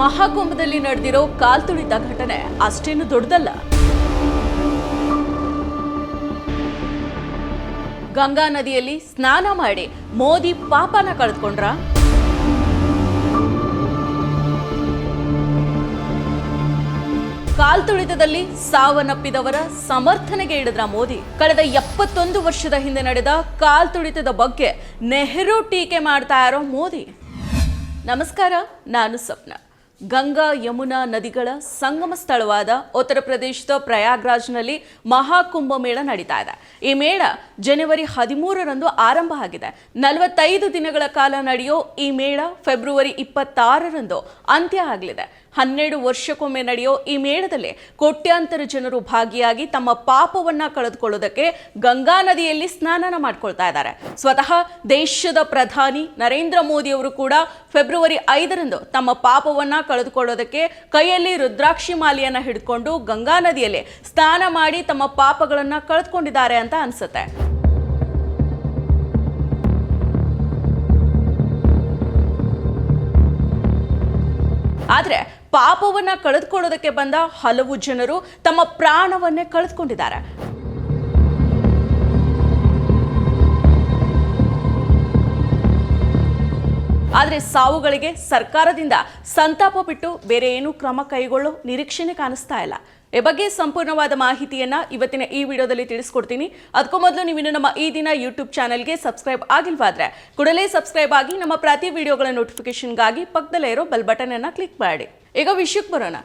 ಮಹಾಕುಂಭದಲ್ಲಿ ನಡೆದಿರೋ ಕಾಲ್ತುಳಿತ ಘಟನೆ ಅಷ್ಟೇನು ದೊಡ್ಡದಲ್ಲ. ಗಂಗಾ ನದಿಯಲ್ಲಿ ಸ್ನಾನ ಮಾಡಿ ಮೋದಿ ಪಾಪನ ಕಳೆದುಕೊಂಡ್ರ? ಕಾಲ್ತುಳಿತದಲ್ಲಿ ಸಾವನ್ನಪ್ಪಿದವರ ಸಮರ್ಥನೆಗೆ ಇಳಿದ್ರ ಮೋದಿ. ಕಳೆದ ಎಪ್ಪತ್ತೊಂದು ವರ್ಷದ ಹಿಂದೆ ನಡೆದ ಕಾಲ್ತುಳಿತದ ಬಗ್ಗೆ ನೆಹರು ಟೀಕೆ ಮಾಡ್ತಾ ಇರೋ ಮೋದಿ. ನಮಸ್ಕಾರ, ನಾನು ಸ್ವಪ್ನ. ಗಂಗಾ ಯಮುನಾ ನದಿಗಳ ಸಂಗಮ ಸ್ಥಳವಾದ ಉತ್ತರ ಪ್ರದೇಶದ ಪ್ರಯಾಗ್ರಾಜ್ನಲ್ಲಿ ಮಹಾಕುಂಭ ಮೇಳ ನಡೀತಾ ಇದೆ. ಈ ಮೇಳ ಜನವರಿ ಹದಿಮೂರರಂದು ಆರಂಭ ಆಗಿದೆ. ನಲವತ್ತೈದು ದಿನಗಳ ಕಾಲ ನಡೆಯೋ ಈ ಮೇಳ ಫೆಬ್ರವರಿ ಇಪ್ಪತ್ತಾರರಂದು ಅಂತ್ಯ ಆಗಲಿದೆ. ಹನ್ನೆರಡು ವರ್ಷಕ್ಕೊಮ್ಮೆ ನಡೆಯೋ ಈ ಮೇಳದಲ್ಲಿ ಕೋಟ್ಯಾಂತರ ಜನರು ಭಾಗಿಯಾಗಿ ತಮ್ಮ ಪಾಪವನ್ನ ಕಳೆದುಕೊಳ್ಳೋದಕ್ಕೆ ಗಂಗಾ ನದಿಯಲ್ಲಿ ಸ್ನಾನನ ಮಾಡ್ಕೊಳ್ತಾ ಇದ್ದಾರೆ. ಸ್ವತಃ ದೇಶದ ಪ್ರಧಾನಿ ನರೇಂದ್ರ ಮೋದಿ ಅವರು ಕೂಡ ಫೆಬ್ರವರಿ ಐದರಂದು ತಮ್ಮ ಪಾಪವನ್ನ ಕಳೆದುಕೊಳ್ಳೋದಕ್ಕೆ ಕೈಯಲ್ಲಿ ರುದ್ರಾಕ್ಷಿ ಮಾಲೆಯನ್ನ ಹಿಡ್ಕೊಂಡು ಗಂಗಾ ನದಿಯಲ್ಲಿ ಸ್ನಾನ ಮಾಡಿ ತಮ್ಮ ಪಾಪಗಳನ್ನ ಕಳೆದುಕೊಂಡಿದ್ದಾರೆ ಅಂತ ಅನ್ಸುತ್ತೆ. ಆದ್ರೆ ಪಾಪವನ್ನು ಕಳೆದುಕೊಳ್ಳೋದಕ್ಕೆ ಬಂದ ಹಲವು ಜನರು ತಮ್ಮ ಪ್ರಾಣವನ್ನೇ ಕಳೆದುಕೊಂಡಿದ್ದಾರೆ. ಆದರೆ ಸಾವುಗಳಿಗೆ ಸರ್ಕಾರದಿಂದ ಸಂತಾಪ ಬಿಟ್ಟು ಬೇರೆ ಏನೂ ಕ್ರಮ ಕೈಗೊಳ್ಳೋ ನಿರೀಕ್ಷೆನೆ ಕಾಣಿಸ್ತಾ ಇಲ್ಲ. ಈ ಬಗ್ಗೆ ಸಂಪೂರ್ಣವಾದ ಮಾಹಿತಿಯನ್ನ ಇವತ್ತಿನ ಈ ವಿಡಿಯೋದಲ್ಲಿ ತಿಳಿಸ್ಕೊಡ್ತೀನಿ. ಅದಕ್ಕೂ ಮೊದಲು ನೀವು ನಮ್ಮ ಈ ದಿನ ಯೂಟ್ಯೂಬ್ ಚಾನಲ್ಗೆ ಸಬ್ಸ್ಕ್ರೈಬ್ ಆಗಿಲ್ವಾದ್ರೆ ಕೂಡಲೇ ಸಬ್ಸ್ಕ್ರೈಬ್ ಆಗಿ ನಮ್ಮ ಪ್ರತಿ ವಿಡಿಯೋಗಳ ನೋಟಿಫಿಕೇಶನ್ಗಾಗಿ ಪಕ್ಕದಲ್ಲೇ ಇರೋ ಬೆಲ್ ಬಟನ್ ಅನ್ನ ಕ್ಲಿಕ್ ಮಾಡಿ. ಈಗ ವಿಷಯಕ್ಕೆ ಬರೋಣ.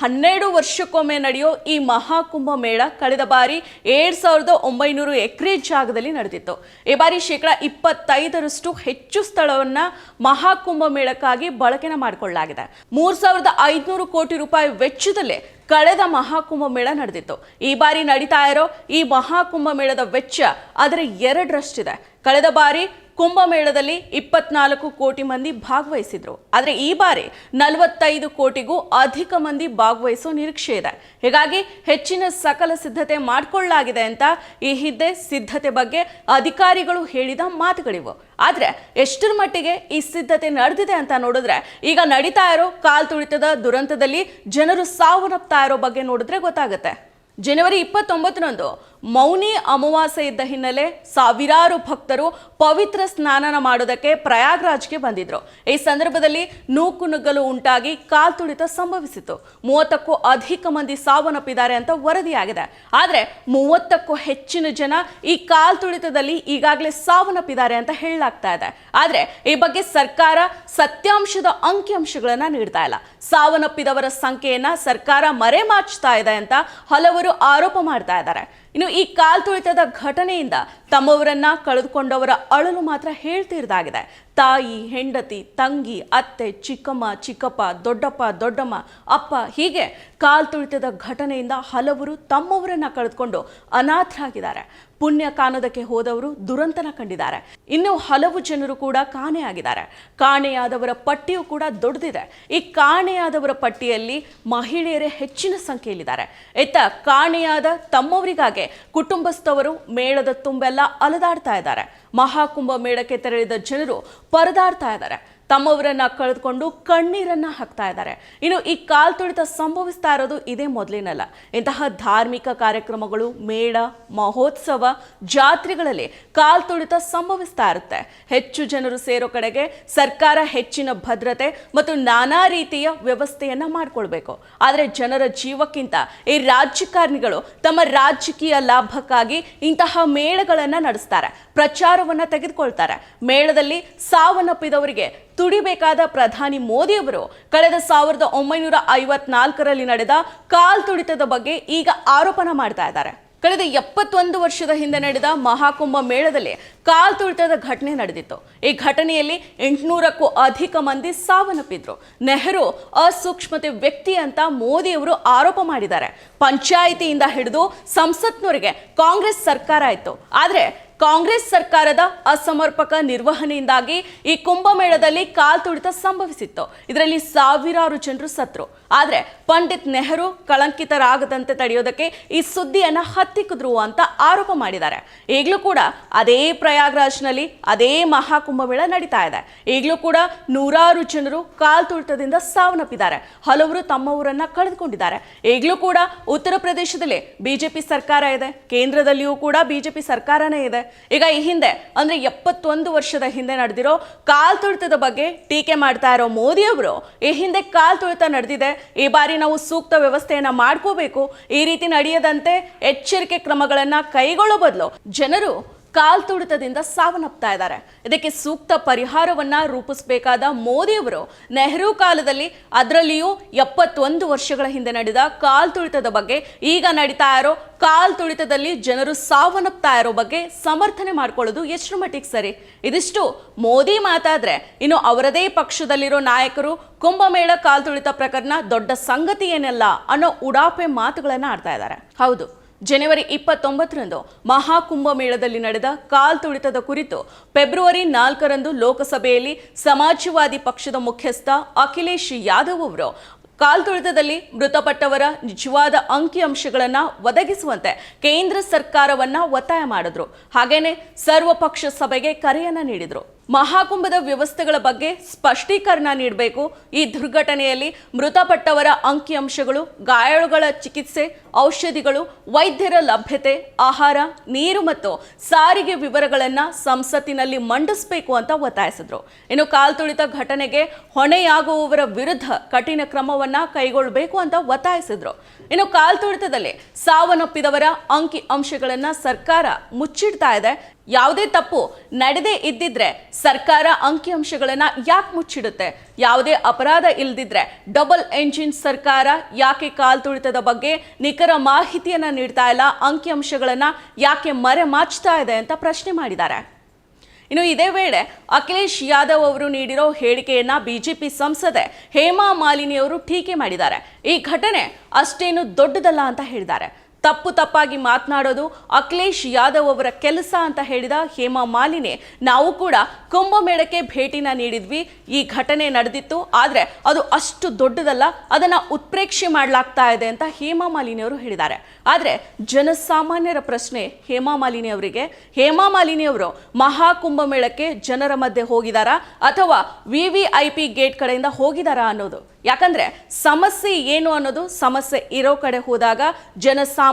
ಹನ್ನೆರಡು ವರ್ಷಕ್ಕೊಮ್ಮೆ ನಡೆಯೋ ಈ ಮಹಾಕುಂಭ ಮೇಳ ಕಳೆದ ಬಾರಿ ಏಳು ಸಾವಿರದ ಒಂಬೈನೂರು ಎಕರೆ ಜಾಗದಲ್ಲಿ ನಡೆದಿತ್ತು. ಈ ಬಾರಿ ಶೇಕಡ ಇಪ್ಪತ್ತೈದರಷ್ಟು ಹೆಚ್ಚು ಸ್ಥಳವನ್ನು ಮಹಾಕುಂಭ ಮೇಳಕ್ಕಾಗಿ ಬಳಕೆನ ಮಾಡಿಕೊಳ್ಳಲಾಗಿದೆ. ಮೂರು ಸಾವಿರದ ಐದುನೂರು ಕೋಟಿ ರೂಪಾಯಿ ವೆಚ್ಚದಲ್ಲೇ ಕಳೆದ ಮಹಾಕುಂಭ ಮೇಳ ನಡೆದಿತ್ತು. ಈ ಬಾರಿ ನಡೀತಾ ಇರೋ ಈ ಮಹಾಕುಂಭ ಮೇಳದ ವೆಚ್ಚ ಅದರ ಎರಡರಷ್ಟಿದೆ. ಕಳೆದ ಬಾರಿ ಕುಂಭಮೇಳದಲ್ಲಿ ಇಪ್ಪತ್ನಾಲ್ಕು ಕೋಟಿ ಮಂದಿ ಭಾಗವಹಿಸಿದ್ರು. ಆದರೆ ಈ ಬಾರಿ ನಲವತ್ತೈದು ಕೋಟಿಗೂ ಅಧಿಕ ಮಂದಿ ಭಾಗವಹಿಸೋ ನಿರೀಕ್ಷೆ ಇದೆ. ಹೀಗಾಗಿ ಹೆಚ್ಚಿನ ಸಕಲ ಸಿದ್ಧತೆ ಮಾಡಿಕೊಳ್ಳಲಾಗಿದೆ ಅಂತ ಈ ಹಿಂದೆ ಸಿದ್ಧತೆ ಬಗ್ಗೆ ಅಧಿಕಾರಿಗಳು ಹೇಳಿದ ಮಾತುಗಳಿವು. ಆದರೆ ಎಷ್ಟರ ಮಟ್ಟಿಗೆ ಈ ಸಿದ್ಧತೆ ನಡೆದಿದೆ ಅಂತ ನೋಡಿದ್ರೆ ಈಗ ನಡೀತಾ ಇರೋ ಕಾಲ್ ತುಳಿತದ ದುರಂತದಲ್ಲಿ ಜನರು ಸಾವನ್ನಪ್ತಾ ಇರೋ ಬಗ್ಗೆ ನೋಡಿದ್ರೆ ಗೊತ್ತಾಗುತ್ತೆ. ಜನವರಿ ಇಪ್ಪತ್ತೊಂಬತ್ತರಂದು ಮೌನಿ ಅಮಾವಾಸ್ಯೆ ಇದ್ದ ಹಿನ್ನೆಲೆ ಸಾವಿರಾರು ಭಕ್ತರು ಪವಿತ್ರ ಸ್ನಾನನ ಮಾಡೋದಕ್ಕೆ ಪ್ರಯಾಗ್ರಾಜ್ಗೆ ಬಂದಿದ್ರು. ಈ ಸಂದರ್ಭದಲ್ಲಿ ನೂಕು ನುಗ್ಗಲು ಉಂಟಾಗಿ ಕಾಲ್ತುಳಿತ ಸಂಭವಿಸಿತು. ಮೂವತ್ತಕ್ಕೂ ಅಧಿಕ ಮಂದಿ ಸಾವನ್ನಪ್ಪಿದ್ದಾರೆ ಅಂತ ವರದಿಯಾಗಿದೆ. ಆದರೆ ಮೂವತ್ತಕ್ಕೂ ಹೆಚ್ಚಿನ ಜನ ಈ ಕಾಲ್ತುಳಿತದಲ್ಲಿ ಈಗಾಗಲೇ ಸಾವನ್ನಪ್ಪಿದ್ದಾರೆ ಅಂತ ಹೇಳಲಾಗ್ತಾ ಇದೆ. ಆದರೆ ಈ ಬಗ್ಗೆ ಸರ್ಕಾರ ಸತ್ಯಾಂಶದ ಅಂಕಿಅಂಶಗಳನ್ನ ನೀಡ್ತಾ ಇಲ್ಲ. ಸಾವನ್ನಪ್ಪಿದವರ ಸಂಖ್ಯೆಯನ್ನ ಸರ್ಕಾರ ಮರೆಮಾಚ್ತಾ ಇದೆ ಅಂತ ಹಲವರು ಆರೋಪ ಮಾಡ್ತಾ ಇದ್ದಾರೆ. ಇನ್ನು ಈ ಕಾಲ್ತುಳಿತದ ಘಟನೆಯಿಂದ ತಮ್ಮವರನ್ನ ಕಳೆದುಕೊಂಡವರ ಅಳಲು ಮಾತ್ರ ಹೇಳ್ತಿರ್ದಾಗಿದೆ ತಾಯಿ, ಹೆಂಡತಿ, ತಂಗಿ, ಅತ್ತೆ, ಚಿಕ್ಕಮ್ಮ, ಚಿಕ್ಕಪ್ಪ, ದೊಡ್ಡಪ್ಪ, ದೊಡ್ಡಮ್ಮ, ಅಪ್ಪ ಹೀಗೆ ಕಾಲ್ತುಳಿತದ ಘಟನೆಯಿಂದ ಹಲವರು ತಮ್ಮವರನ್ನ ಕಳೆದುಕೊಂಡು ಅನಾಥರಾಗಿದ್ದಾರೆ. ಪುಣ್ಯ ಕಾನದಕ್ಕೆ ಹೋದವರು ದುರಂತನ ಕಂಡಿದ್ದಾರೆ. ಇನ್ನು ಹಲವು ಜನರು ಕೂಡ ಕಾಣೆಯಾಗಿದ್ದಾರೆ. ಕಾಣೆಯಾದವರ ಪಟ್ಟಿಯು ಕೂಡ ದೊಡ್ಡದಿದೆ ಈ ಕಾಣೆಯಾದವರ ಪಟ್ಟಿಯಲ್ಲಿ ಮಹಿಳೆಯರೇ ಹೆಚ್ಚಿನ ಸಂಖ್ಯೆಯಲ್ಲಿದ್ದಾರೆ. ಇತ್ತ ಕಾಣೆಯಾದ ತಮ್ಮವರಿಗಾಗೆ ಕುಟುಂಬಸ್ಥವರು ಮೇಳದ ತುಂಬೆಲ್ಲ ಅಲದಾಡ್ತಾ ಇದ್ದಾರೆ. ಮಹಾಕುಂಭ ಮೇಳಕ್ಕೆ ತೆರಳಿದ ಜನರು ಪರದಾಡ್ತಾ ಇದ್ದಾರೆ. ತಮ್ಮವರನ್ನ ಕಳೆದುಕೊಂಡು ಕಣ್ಣೀರನ್ನ ಹಾಕ್ತಾ ಇದ್ದಾರೆ. ಇನ್ನು ಈ ಕಾಲ್ತುಳಿತ ಸಂಭವಿಸ್ತಾ ಇರೋದು ಇದೇ ಮೊದಲಿನಲ್ಲ. ಇಂತಹ ಧಾರ್ಮಿಕ ಕಾರ್ಯಕ್ರಮಗಳು, ಮೇಳ, ಮಹೋತ್ಸವ, ಜಾತ್ರೆಗಳಲ್ಲಿ ಕಾಲ್ತುಳಿತ ಸಂಭವಿಸ್ತಾ ಇರುತ್ತೆ. ಹೆಚ್ಚು ಜನರು ಸೇರೋ ಕಡೆಗೆ ಸರ್ಕಾರ ಹೆಚ್ಚಿನ ಭದ್ರತೆ ಮತ್ತು ನಾನಾ ರೀತಿಯ ವ್ಯವಸ್ಥೆಯನ್ನ ಮಾಡಿಕೊಳ್ಬೇಕು. ಆದರೆ ಜನರ ಜೀವಕ್ಕಿಂತ ಈ ರಾಜಕಾರಣಿಗಳು ತಮ್ಮ ರಾಜಕೀಯ ಲಾಭಕ್ಕಾಗಿ ಇಂತಹ ಮೇಳಗಳನ್ನು ನಡೆಸ್ತಾರೆ. ಪ್ರಚಾರವನ್ನ ತೆಗೆದುಕೊಳ್ತಾರೆ. ಮೇಳದಲ್ಲಿ ಸಾವನ್ನಪ್ಪಿದವರಿಗೆ ತುಡಿಬೇಕಾದ ಪ್ರಧಾನಿ ಮೋದಿಯವರು ಕಳೆದ ಸಾವಿರದ ಒಂಬೈನೂರ ಐವತ್ನಾಲ್ಕರಲ್ಲಿ ನಡೆದ ಕಾಲ್ ತುಡಿತದ ಬಗ್ಗೆ ಈಗ ಆರೋಪನ ಮಾಡ್ತಾ ಇದ್ದಾರೆ. ಕಳೆದ ಎಪ್ಪತ್ತೊಂದು ವರ್ಷದ ಹಿಂದೆ ನಡೆದ ಮಹಾಕುಂಭ ಮೇಳದಲ್ಲಿ ಕಾಲ್ ತುಳಿತದ ಘಟನೆ ನಡೆದಿತ್ತು. ಈ ಘಟನೆಯಲ್ಲಿ ಎಂಟುನೂರಕ್ಕೂ ಅಧಿಕ ಮಂದಿ ಸಾವನ್ನಪ್ಪಿದ್ರು. ನೆಹರು ಅಸೂಕ್ಷ್ಮತೆ ವ್ಯಕ್ತಿ ಅಂತ ಮೋದಿಯವರು ಆರೋಪ ಮಾಡಿದ್ದಾರೆ. ಪಂಚಾಯಿತಿಯಿಂದ ಹಿಡಿದು ಸಂಸತ್ನವರಿಗೆ ಕಾಂಗ್ರೆಸ್ ಸರ್ಕಾರ ಇತ್ತು. ಆದರೆ ಕಾಂಗ್ರೆಸ್ ಸರ್ಕಾರದ ಅಸಮರ್ಪಕ ನಿರ್ವಹಣೆಯಿಂದಾಗಿ ಈ ಕುಂಭಮೇಳದಲ್ಲಿ ಕಾಲ್ತುಳಿತ ಸಂಭವಿಸಿತ್ತು. ಇದರಲ್ಲಿ ಸಾವಿರಾರು ಜನರು ಸತ್ರು. ಆದರೆ ಪಂಡಿತ್ ನೆಹರು ಕಳಂಕಿತರಾಗದಂತೆ ತಡೆಯೋದಕ್ಕೆ ಈ ಸುದ್ದಿಯನ್ನು ಹತ್ತಿಕ್ಕಿದ್ರು ಅಂತ ಆರೋಪ ಮಾಡಿದ್ದಾರೆ. ಈಗಲೂ ಕೂಡ ಅದೇ ಪ್ರಯಾಗ್ರಾಜ್ನಲ್ಲಿ ಅದೇ ಮಹಾಕುಂಭಮೇಳ ನಡೀತಾ ಇದೆ. ಈಗಲೂ ಕೂಡ ನೂರಾರು ಜನರು ಕಾಲ್ತುಳಿತದಿಂದ ಸಾವನ್ನಪ್ಪಿದ್ದಾರೆ. ಹಲವರು ತಮ್ಮ ತಮ್ಮವರನ್ನ ಕಳೆದುಕೊಂಡಿದ್ದಾರೆ. ಈಗಲೂ ಕೂಡ ಉತ್ತರ ಪ್ರದೇಶದಲ್ಲಿ ಬಿಜೆಪಿ ಸರ್ಕಾರ ಇದೆ. ಕೇಂದ್ರದಲ್ಲಿಯೂ ಕೂಡ ಬಿಜೆಪಿ ಸರ್ಕಾರನೇ ಇದೆ. ಈಗ ಈ ಹಿಂದೆ, ಅಂದ್ರೆ ಎಪ್ಪತ್ತೊಂದು ವರ್ಷದ ಹಿಂದೆ ನಡೆದಿರೋ ಕಾಲ್ತುಳಿತದ ಬಗ್ಗೆ ಟೀಕೆ ಮಾಡ್ತಾ ಇರೋ ಮೋದಿಯವರು ಈ ಹಿಂದೆ ಕಾಲ್ತುಳಿತ ನಡೆದಿದೆ. ಈ ಬಾರಿ ನಾವು ಸೂಕ್ತ ವ್ಯವಸ್ಥೆಯನ್ನ ಮಾಡ್ಕೋಬೇಕು. ಈ ರೀತಿ ನಡೆಯದಂತೆ ಎಚ್ಚರಿಕೆ ಕ್ರಮಗಳನ್ನ ಕೈಗೊಳ್ಳೋ ಬದಲು ಜನರು ಕಾಲ್ತುಳಿತದಿಂದ ಸಾವನ್ನಪ್ತಾ ಇದ್ದಾರೆ. ಇದಕ್ಕೆ ಸೂಕ್ತ ಪರಿಹಾರವನ್ನ ರೂಪಿಸಬೇಕಾದ ಮೋದಿಯವರು ನೆಹರು ಕಾಲದಲ್ಲಿ ಅದರಲ್ಲಿಯೂ ಎಪ್ಪತ್ತೊಂದು ವರ್ಷಗಳ ಹಿಂದೆ ನಡೆದ ಕಾಲ್ತುಳಿತದ ಬಗ್ಗೆ ಈಗ ನಡೀತಾ ಇರೋ ಕಾಲ್ತುಳಿತದಲ್ಲಿ ಜನರು ಸಾವನ್ನಪ್ತಾ ಇರೋ ಬಗ್ಗೆ ಸಮರ್ಥನೆ ಮಾಡ್ಕೊಳ್ಳೋದು ಎಷ್ಟು ಮಟ್ಟಿಗೆ ಸರಿ? ಇದಿಷ್ಟು ಮೋದಿ ಮಾತಾದ್ರೆ ಇನ್ನು ಅವರದೇ ಪಕ್ಷದಲ್ಲಿರೋ ನಾಯಕರು ಕುಂಭಮೇಳ ಕಾಲ್ತುಳಿತ ಪ್ರಕರಣ ದೊಡ್ಡ ಸಂಗತಿ ಏನಲ್ಲ ಅನ್ನೋ ಉಡಾಪೆ ಮಾತುಗಳನ್ನ ಆಡ್ತಾ ಇದ್ದಾರೆ. ಹೌದು. ಜನವರಿ ಇಪ್ಪತ್ತೊಂಬತ್ತರಂದು ಮಹಾಕುಂಭ ಮೇಳದಲ್ಲಿ ನಡೆದ ಕಾಲ್ತುಳಿತದ ಕುರಿತು ಫೆಬ್ರವರಿ ನಾಲ್ಕರಂದು ಲೋಕಸಭೆಯಲ್ಲಿ ಸಮಾಜವಾದಿ ಪಕ್ಷದ ಮುಖ್ಯಸ್ಥ ಅಖಿಲೇಶ್ ಯಾದವ್ ಅವರು ಕಾಲ್ತುಳಿತದಲ್ಲಿ ಮೃತಪಟ್ಟವರ ನಿಜವಾದ ಅಂಕಿಅಂಶಗಳನ್ನು ಒದಗಿಸುವಂತೆ ಕೇಂದ್ರ ಸರ್ಕಾರವನ್ನು ಒತ್ತಾಯ ಮಾಡಿದ್ರು. ಹಾಗೆಯೇ ಸರ್ವಪಕ್ಷ ಸಭೆಗೆ ಕರೆಯನ್ನ ನೀಡಿದ್ರು. ಮಹಾಕುಂಭದ ವ್ಯವಸ್ಥೆಗಳ ಬಗ್ಗೆ ಸ್ಪಷ್ಟೀಕರಣ ನೀಡಬೇಕು. ಈ ದುರ್ಘಟನೆಯಲ್ಲಿ ಮೃತಪಟ್ಟವರ ಅಂಕಿಅಂಶಗಳು, ಗಾಯಾಳುಗಳ ಚಿಕಿತ್ಸೆ, ಔಷಧಿಗಳು, ವೈದ್ಯರ ಲಭ್ಯತೆ, ಆಹಾರ, ನೀರು ಮತ್ತು ಸಾರಿಗೆ ವಿವರಗಳನ್ನು ಸಂಸತ್ತಿನಲ್ಲಿ ಮಂಡಿಸಬೇಕು ಅಂತ ಒತ್ತಾಯಿಸಿದ್ರು. ಇನ್ನು ಕಾಲ್ತುಳಿತ ಘಟನೆಗೆ ಹೊಣೆಯಾಗುವವರ ವಿರುದ್ಧ ಕಠಿಣ ಕ್ರಮವನ್ನ ಕೈಗೊಳ್ಳಬೇಕು ಅಂತ ಒತ್ತಾಯಿಸಿದ್ರು. ಇನ್ನು ಕಾಲ್ತುಳಿತದಲ್ಲಿ ಸಾವನ್ನಪ್ಪಿದವರ ಅಂಕಿ ಅಂಶಗಳನ್ನ ಸರ್ಕಾರ ಮುಚ್ಚಿಡ್ತಾ ಇದೆ. ಯಾವುದೇ ತಪ್ಪು ನಡೆದೇ ಇದ್ದಿದ್ರೆ ಸರ್ಕಾರ ಅಂಕಿಅಂಶಗಳನ್ನ ಯಾಕೆ ಮುಚ್ಚಿಡುತ್ತೆ? ಯಾವುದೇ ಅಪರಾಧ ಇಲ್ದಿದ್ರೆ ಡಬಲ್ ಎಂಜಿನ್ ಸರ್ಕಾರ ಯಾಕೆ ಕಾಲ್ತುಳಿತದ ಬಗ್ಗೆ ನಿಖರ ಮಾಹಿತಿಯನ್ನ ನೀಡ್ತಾ ಇಲ್ಲ, ಅಂಕಿಅಂಶಗಳನ್ನ ಯಾಕೆ ಮರೆ ಮಾಚ್ತಾ ಇದೆ ಅಂತ ಪ್ರಶ್ನೆ ಮಾಡಿದ್ದಾರೆ. ಇನ್ನು ಇದೇ ವೇಳೆ ಅಖಿಲೇಶ್ ಯಾದವ್ ಅವರು ನೀಡಿರೋ ಹೇಳಿಕೆಯನ್ನ ಬಿಜೆಪಿ ಸಂಸದೆ ಹೇಮಾ ಮಾಲಿನಿ ಅವರು ಟೀಕೆ ಮಾಡಿದ್ದಾರೆ. ಈ ಘಟನೆ ಅಷ್ಟೇನು ದೊಡ್ಡದಲ್ಲ ಅಂತ ಹೇಳಿದ್ದಾರೆ. ತಪ್ಪು ತಪ್ಪಾಗಿ ಮಾತನಾಡೋದು ಅಖಿಲೇಶ್ ಯಾದವ್ ಅವರ ಕೆಲಸ ಅಂತ ಹೇಳಿದ ಹೇಮಾ ಮಾಲಿನಿ. ನಾವು ಕೂಡ ಕುಂಭಮೇಳಕ್ಕೆ ಭೇಟಿನ ನೀಡಿದ್ವಿ. ಈ ಘಟನೆ ನಡೆದಿತ್ತು. ಆದರೆ ಅದು ಅಷ್ಟು ದೊಡ್ಡದಲ್ಲ, ಅದನ್ನ ಉತ್ಪ್ರೇಕ್ಷೆ ಮಾಡಲಾಗ್ತಾ ಇದೆ ಅಂತ ಹೇಮಾ ಮಾಲಿನಿ ಅವರು ಹೇಳಿದ್ದಾರೆ. ಆದರೆ ಜನಸಾಮಾನ್ಯರ ಪ್ರಶ್ನೆ ಹೇಮಾ ಮಾಲಿನಿ ಅವರಿಗೆ. ಹೇಮಾ ಮಾಲಿನಿ ಅವರು ಮಹಾಕುಂಭಮೇಳಕ್ಕೆ ಜನರ ಮಧ್ಯೆ ಹೋಗಿದಾರಾ ಅಥವಾ ವಿ ವಿ ಗೇಟ್ ಕಡೆಯಿಂದ ಹೋಗಿದಾರಾ ಅನ್ನೋದು? ಯಾಕಂದ್ರೆ ಸಮಸ್ಯೆ ಏನು ಅನ್ನೋದು ಸಮಸ್ಯೆ ಇರೋ ಕಡೆ ಹೋದಾಗ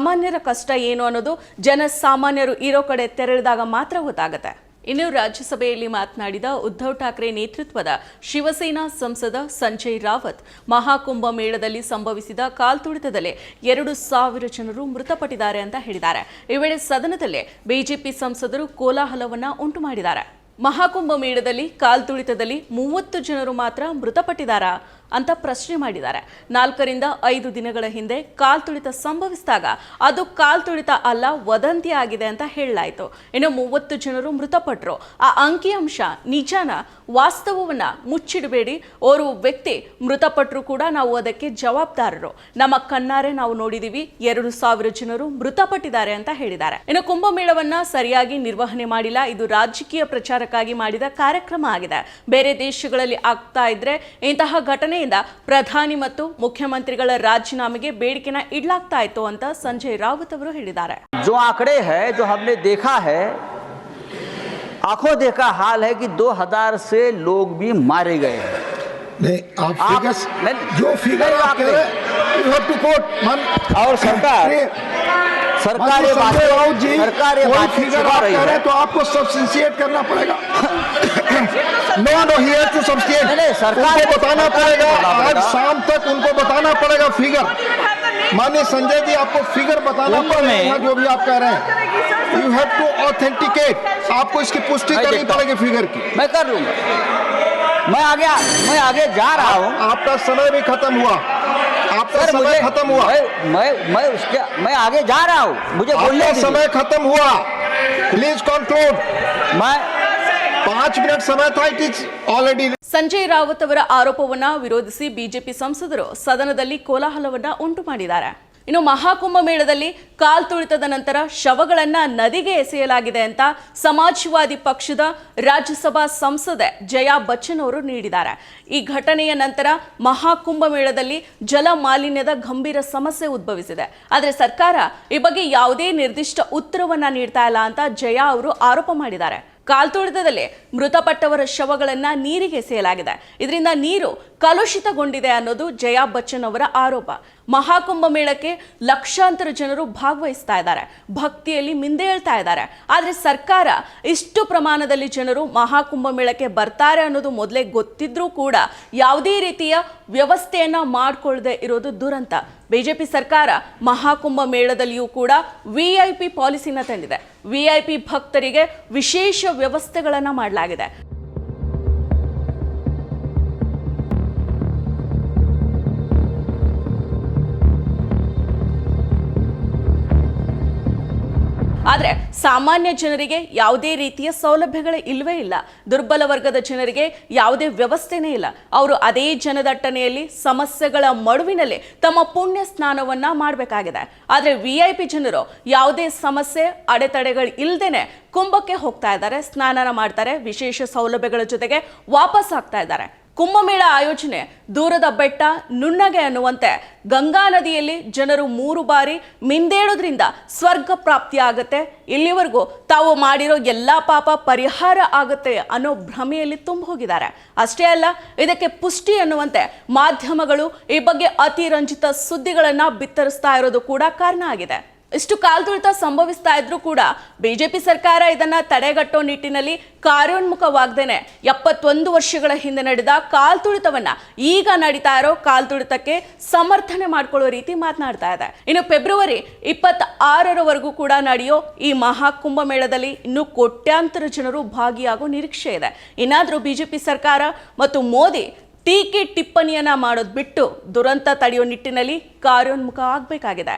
ಜನಸಾಮಾನ್ಯರ ಕಷ್ಟ ಏನು ಅನ್ನೋದು ಜನಸಾಮಾನ್ಯರು ಇರೋ ಕಡೆ ತೆರಳಿದಾಗ ಮಾತ್ರ ಗೊತ್ತಾಗುತ್ತೆ. ಇನ್ನು ರಾಜ್ಯಸಭೆಯಲ್ಲಿ ಮಾತನಾಡಿದ ಉದ್ಧವ್ ಠಾಕ್ರೆ ನೇತೃತ್ವದ ಶಿವಸೇನಾ ಸಂಸದ ಸಂಜಯ್ ರಾವತ್, ಮಹಾಕುಂಭ ಮೇಳದಲ್ಲಿ ಸಂಭವಿಸಿದ ಕಾಲ್ತುಳಿತದಲ್ಲಿ ಎರಡು ಸಾವಿರ ಜನರು ಮೃತಪಟ್ಟಿದ್ದಾರೆ ಅಂತ ಹೇಳಿದ್ದಾರೆ. ಈ ವೇಳೆ ಸದನದಲ್ಲೇ ಬಿಜೆಪಿ ಸಂಸದರು ಕೋಲಾಹಲವನ್ನ ಉಂಟು ಮಾಡಿದ್ದಾರೆ. ಮಹಾಕುಂಭ ಮೇಳದಲ್ಲಿ ಕಾಲ್ತುಳಿತದಲ್ಲಿ ಮೂವತ್ತು ಜನರು ಮಾತ್ರ ಮೃತಪಟ್ಟಿದ್ದಾರಾ? ಅಂತ ಪ್ರಶ್ನೆ ಮಾಡಿದ್ದಾರೆ. ನಾಲ್ಕರಿಂದ ಐದು ದಿನಗಳ ಹಿಂದೆ ಕಾಲ್ತುಳಿತ ಸಂಭವಿಸಿದಾಗ ಅದು ಕಾಲ್ತುಳಿತ ಅಲ್ಲ, ವದಂತಿ ಆಗಿದೆ ಅಂತ ಹೇಳಲಾಯಿತು. ಇನ್ನು ಮೂವತ್ತು ಜನರು ಮೃತಪಟ್ಟರು ಆ ಅಂಕಿಅಂಶ ನಿಜಾನ ವಾಸ್ತವವನ್ನ ಮುಚ್ಚಿಡಬೇಡಿ. ಓರ್ವ ವ್ಯಕ್ತಿ ಮೃತಪಟ್ಟರು ಕೂಡ ನಾವು ಅದಕ್ಕೆ ಜವಾಬ್ದಾರರು. ನಮ್ಮ ಕಣ್ಣಾರೆ ನಾವು ನೋಡಿದೀವಿ. ಎರಡು ಸಾವಿರ ಜನರು ಮೃತಪಟ್ಟಿದ್ದಾರೆ ಅಂತ ಹೇಳಿದ್ದಾರೆ. ಇನ್ನು ಕುಂಭಮೇಳವನ್ನ ಸರಿಯಾಗಿ ನಿರ್ವಹಣೆ ಮಾಡಿಲ್ಲ. ಇದು ರಾಜಕೀಯ ಪ್ರಚಾರಕ್ಕಾಗಿ ಮಾಡಿದ ಕಾರ್ಯಕ್ರಮ ಆಗಿದೆ. ಬೇರೆ ದೇಶಗಳಲ್ಲಿ ಆಗ್ತಾ ಇದ್ರೆ ಇಂತಹ ಘಟನೆಯಿಂದ ಪ್ರಧಾನಿ ಮತ್ತು ಮುಖ್ಯಮಂತ್ರಿಗಳ ರಾಜೀನಾಮೆಗೆ ಬೇಡಿಕೆನ ಇಡ್ಲಾಗ್ತಾ ಇತ್ತು ಅಂತ ಸಂಜಯ್ ರಾವತ್ ಅವರು ಹೇಳಿದ್ದಾರೆ जो आंकड़े हैं जो हमने देखा है आंखों देखा हाल है कि 2000 से लोग भी मारे गए हैं नहीं आप आप- फिगर्स नहीं- जो फिगर नहीं, आप आप कह रहे हैं यू हैव टू कोट मन और सरकार सरकार ये संजय बातें राउत जी सरकार ये कोई बातें फिगर छुपा आप रही कह रहे है हैं तो आपको सब्सटेंशिएट करना पड़ेगा No no he has to सरकार- उनको बताना पड़ेगा आज शाम तक उनको बताना पड़ेगा फिगर माननीय संजय जी आपको फिगर बताना पड़ेगा जो भी आप कह रहे हैं। यू हैव टू ऑथेंटिकेट आपको इसकी पुष्टि करनी पड़ेगी फिगर की। मैं कर लूँगा। मैं आगे मैं आगे जा रहा हूँ। आपका समय भी खत्म हुआ। आपका समय खत्म हुआ। मैं मैं मैं उसके मैं आगे जा रहा हूँ। मुझे बोलने समय खत्म हुआ। प्लीज़ कंक्लूड मैं ಮಿನಿಟ್ ಸಮಯ ಆಲ್ರೆಡಿ ಸಂಜಯ್ ರಾವತ್ ಅವರ ಆರೋಪವನ್ನ ವಿರೋಧಿಸಿ ಬಿಜೆಪಿ ಸಂಸದರು ಸದನದಲ್ಲಿ ಕೋಲಾಹಲವನ್ನ ಉಂಟು ಮಾಡಿದ್ದಾರೆ. ಇನ್ನು ಮಹಾಕುಂಭ ಮೇಳದಲ್ಲಿ ಕಾಲ್ ತುಳಿತದ ನಂತರ ಶವಗಳನ್ನ ನದಿಗೆ ಎಸೆಯಲಾಗಿದೆ ಅಂತ ಸಮಾಜವಾದಿ ಪಕ್ಷದ ರಾಜ್ಯಸಭಾ ಸಂಸದೆ ಜಯಾ ಬಚ್ಚನ್ ಅವರು ನೀಡಿದ್ದಾರೆ. ಈ ಘಟನೆಯ ನಂತರ ಮಹಾಕುಂಭ ಮೇಳದಲ್ಲಿ ಜಲ ಮಾಲಿನ್ಯದ ಗಂಭೀರ ಸಮಸ್ಯೆ ಉದ್ಭವಿಸಿದೆ. ಆದರೆ ಸರ್ಕಾರ ಈ ಬಗ್ಗೆ ಯಾವುದೇ ನಿರ್ದಿಷ್ಟ ಉತ್ತರವನ್ನ ನೀಡ್ತಾ ಇಲ್ಲ ಅಂತ ಜಯಾ ಅವರು ಆರೋಪ ಮಾಡಿದ್ದಾರೆ. ಕಾಲ್ತುಳಿತದಲ್ಲಿ ಮೃತಪಟ್ಟವರ ಶವಗಳನ್ನ ನೀರಿಗೆ ಎಸೆಯಲಾಗಿದೆ ಇದರಿಂದ ನೀರು ಕಲುಷಿತಗೊಂಡಿದೆ ಅನ್ನೋದು ಜಯಾ ಬಚ್ಚನ್ ಅವರ ಆರೋಪ. ಮಹಾಕುಂಭ ಮೇಳಕ್ಕೆ ಲಕ್ಷಾಂತರ ಜನರು ಭಾಗವಹಿಸ್ತಾ ಇದ್ದಾರೆ. ಭಕ್ತಿಯಲ್ಲಿ ಮಿಂದೇಳ್ತಾ ಇದ್ದಾರೆ. ಆದರೆ ಸರ್ಕಾರ ಇಷ್ಟು ಪ್ರಮಾಣದಲ್ಲಿ ಜನರು ಮಹಾಕುಂಭ ಮೇಳಕ್ಕೆ ಬರ್ತಾರೆ ಅನ್ನೋದು ಮೊದಲೇ ಗೊತ್ತಿದ್ರೂ ಕೂಡ ಯಾವುದೇ ರೀತಿಯ ವ್ಯವಸ್ಥೆಯನ್ನು ಮಾಡಿಕೊಳ್ಳದೆ ಇರೋದು ದುರಂತ. ಬಿಜೆಪಿ ಸರ್ಕಾರ ಮಹಾಕುಂಭ ಮೇಳದಲ್ಲಿಯೂ ಕೂಡ ವಿ ಐ ಪಿ ಪಾಲಿಸಿನ ತಂದಿದೆ. ವಿ ಐ ಪಿ ಭಕ್ತರಿಗೆ ವಿಶೇಷ ವ್ಯವಸ್ಥೆಗಳನ್ನು ಮಾಡಲಾಗಿದೆ. ಆದರೆ ಸಾಮಾನ್ಯ ಜನರಿಗೆ ಯಾವುದೇ ರೀತಿಯ ಸೌಲಭ್ಯಗಳೇ ಇಲ್ಲವೇ ಇಲ್ಲ. ದುರ್ಬಲ ವರ್ಗದ ಜನರಿಗೆ ಯಾವುದೇ ವ್ಯವಸ್ಥೆನೇ ಇಲ್ಲ. ಅವರು ಅದೇ ಜನದಟ್ಟಣೆಯಲ್ಲಿ ಸಮಸ್ಯೆಗಳ ಮಡುವಿನಲ್ಲಿ ತಮ್ಮ ಪುಣ್ಯ ಸ್ನಾನವನ್ನ ಮಾಡಬೇಕಾಗಿದೆ. ಆದರೆ ವಿ ಐ ಪಿ ಜನರು ಯಾವುದೇ ಸಮಸ್ಯೆ, ಅಡೆತಡೆಗಳು ಇಲ್ಲದೇನೆ ಕುಂಭಕ್ಕೆ ಹೋಗ್ತಾ ಇದ್ದಾರೆ ಸ್ನಾನ ಮಾಡ್ತಾರೆ, ವಿಶೇಷ ಸೌಲಭ್ಯಗಳ ಜೊತೆಗೆ ವಾಪಸ್ ಆಗ್ತಾ ಇದ್ದಾರೆ. ಕುಂಭಮೇಳ ಆಯೋಜನೆ, ದೂರದ ಬೆಟ್ಟ, ನುಣ್ಣಗೆ ಅನ್ನುವಂತೆ ಗಂಗಾ ನದಿಯಲ್ಲಿ ಜನರು ಮೂರು ಬಾರಿ ಮಿಂದೇಳೋದ್ರಿಂದ ಸ್ವರ್ಗ ಪ್ರಾಪ್ತಿ ಆಗುತ್ತೆ ಇಲ್ಲಿವರೆಗೂ ತಾವು ಮಾಡಿರೋ ಎಲ್ಲ ಪಾಪ ಪರಿಹಾರ ಆಗುತ್ತೆ ಅನ್ನೋ ಭ್ರಮೆಯಲ್ಲಿ ತುಂಬ ಹೋಗಿದ್ದಾರೆ. ಅಷ್ಟೇ ಅಲ್ಲ, ಇದಕ್ಕೆ ಪುಷ್ಟಿ ಅನ್ನುವಂತೆ ಮಾಧ್ಯಮಗಳು ಈ ಬಗ್ಗೆ ಅತಿರಂಜಿತ ಸುದ್ದಿಗಳನ್ನು ಬಿತ್ತರಿಸ್ತಾ ಇರೋದು ಕೂಡ ಕಾರಣ ಆಗಿದೆ. ಇಷ್ಟು ಕಾಲ್ತುಳಿತ ಸಂಭವಿಸ್ತಾ ಇದ್ರೂ ಕೂಡ ಬಿಜೆಪಿ ಸರ್ಕಾರ ಇದನ್ನ ತಡೆಗಟ್ಟೋ ನಿಟ್ಟಿನಲ್ಲಿ ಕಾರ್ಯೋನ್ಮುಖವಾಗ್ದೇನೆ ಎಪ್ಪತ್ತೊಂದು ವರ್ಷಗಳ ಹಿಂದೆ ನಡೆದ ಕಾಲ್ತುಳಿತವನ್ನ ಈಗ ನಡೀತಾ ಇರೋ ಕಾಲ್ತುಳಿತಕ್ಕೆ ಸಮರ್ಥನೆ ಮಾಡ್ಕೊಳ್ಳೋ ರೀತಿ ಮಾತನಾಡ್ತಾ ಇದೆ. ಇನ್ನು ಫೆಬ್ರವರಿ ಇಪ್ಪತ್ತ ಆರರವರೆಗೂ ಕೂಡ ನಡೆಯೋ ಈ ಮಹಾಕುಂಭ ಮೇಳದಲ್ಲಿ ಇನ್ನು ಕೋಟ್ಯಾಂತರ ಜನರು ಭಾಗಿಯಾಗೋ ನಿರೀಕ್ಷೆ ಇದೆ. ಇನ್ನಾದರೂ ಬಿಜೆಪಿ ಸರ್ಕಾರ ಮತ್ತು ಮೋದಿ ಟೀಕೆ ಟಿಪ್ಪಣಿಯನ್ನ ಮಾಡೋದು ಬಿಟ್ಟು ದುರಂತ ತಡೆಯೋ ನಿಟ್ಟಿನಲ್ಲಿ ಕಾರ್ಯೋನ್ಮುಖ ಆಗಬೇಕಾಗಿದೆ.